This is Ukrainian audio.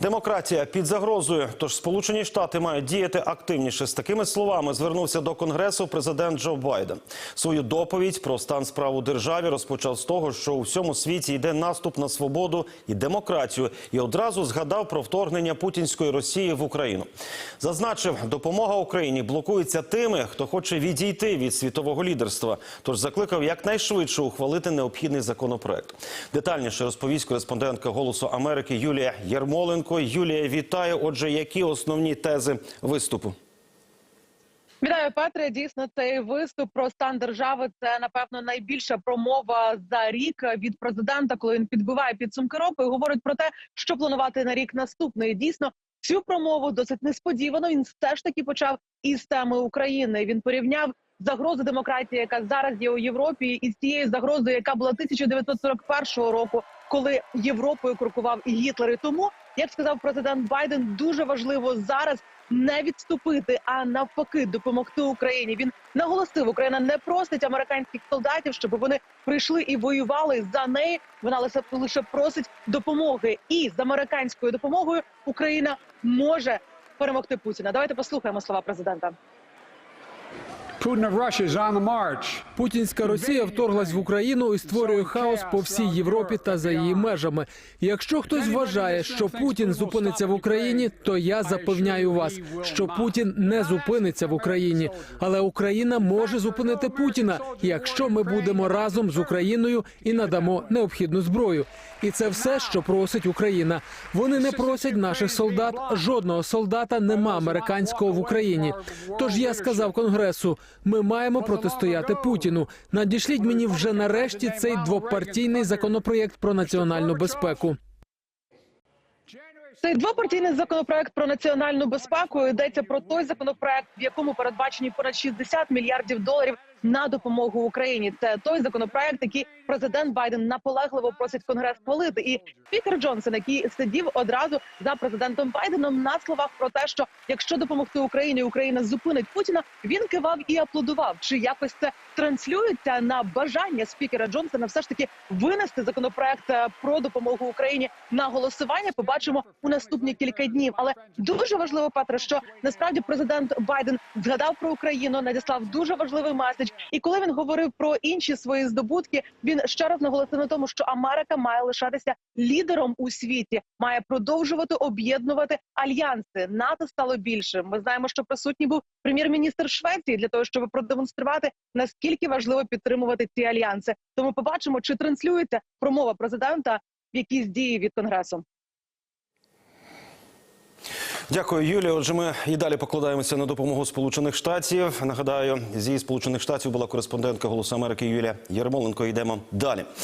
Демократія під загрозою. Тож Сполучені Штати мають діяти активніше. З такими словами звернувся до Конгресу президент Джо Байден. Свою доповідь про стан справ у державі розпочав з того, що у всьому світі йде наступ на свободу і демократію, і одразу згадав про вторгнення путінської Росії в Україну. Зазначив, допомога Україні блокується тими, хто хоче відійти від світового лідерства. Тож закликав якнайшвидше ухвалити необхідний законопроект. Детальніше розповість кореспондентка Голосу Америки Юлія Єрмоленко. Юлія, вітаю. Отже, які основні тези виступу? Вітаю, Петре. Дійсно, цей виступ про стан держави це напевно найбільша промова за рік від президента, коли він підбиває підсумки року і говорить про те, що планувати на рік наступний. Дійсно, цю промову досить несподівано. Він все ж таки почав із теми України. Він порівняв загрозу демократії, яка зараз є у Європі, із тією загрозою, яка була 1941 року, коли Європою крокував і Гітлер. І тому, як сказав президент Байден, дуже важливо зараз не відступити, а навпаки, допомогти Україні. Він наголосив, Україна не просить американських солдатів, щоб вони прийшли і воювали за неї. Вона лише лише просить допомоги, і з американською допомогою Україна може перемогти Путіна. Давайте послухаємо слова президента. Путінська Росія вторглась в Україну і створює хаос по всій Європі та за її межами. Якщо хтось вважає, що Путін зупиниться в Україні, то я запевняю вас, що Путін не зупиниться в Україні, але Україна може зупинити Путіна, якщо ми будемо разом з Україною і надамо необхідну зброю. І це все, що просить Україна. Вони не просять наших солдат. Жодного солдата нема американського в Україні. Тож я сказав Конгресу: ми маємо протистояти Путіну. Надішліть мені вже нарешті цей двопартійний законопроєкт про національну безпеку. Цей двопартійний законопроект про національну безпеку йдеться про той законопроект, в якому передбачені понад 60 мільярдів доларів на допомогу Україні. Це той законопроект, який президент Байден наполегливо просить конгрес хвалити. І спікер Джонсон, який сидів одразу за президентом Байденом, на словах про те, що якщо допомогти Україні, Україна зупинить Путіна. Він кивав і аплодував. Чи якось це транслюється на бажання спікера Джонсона все ж таки винести законопроект е, про допомогу Україні на голосування? Побачимо у наступні кілька днів. Але дуже важливо, Петре, що насправді президент Байден згадав про Україну, надіслав дуже важливий меседж. І коли він говорив про інші свої здобутки, він ще раз наголосив на тому, що Америка має лишатися лідером у світі, має продовжувати об'єднувати альянси. НАТО стало більшим. Ми знаємо, що присутній був прем'єр-міністр Швеції для того, щоб продемонструвати наскільки важливо підтримувати ці альянси. Тому побачимо, чи транслюється промова президента в якісь дії від конгресу. Дякую, Юлія. Отже, ми і далі покладаємося на допомогу Сполучених Штатів. Нагадаю, зі Сполучених Штатів була кореспондентка Голосу Америки Юлія Ярмоленко. Йдемо далі.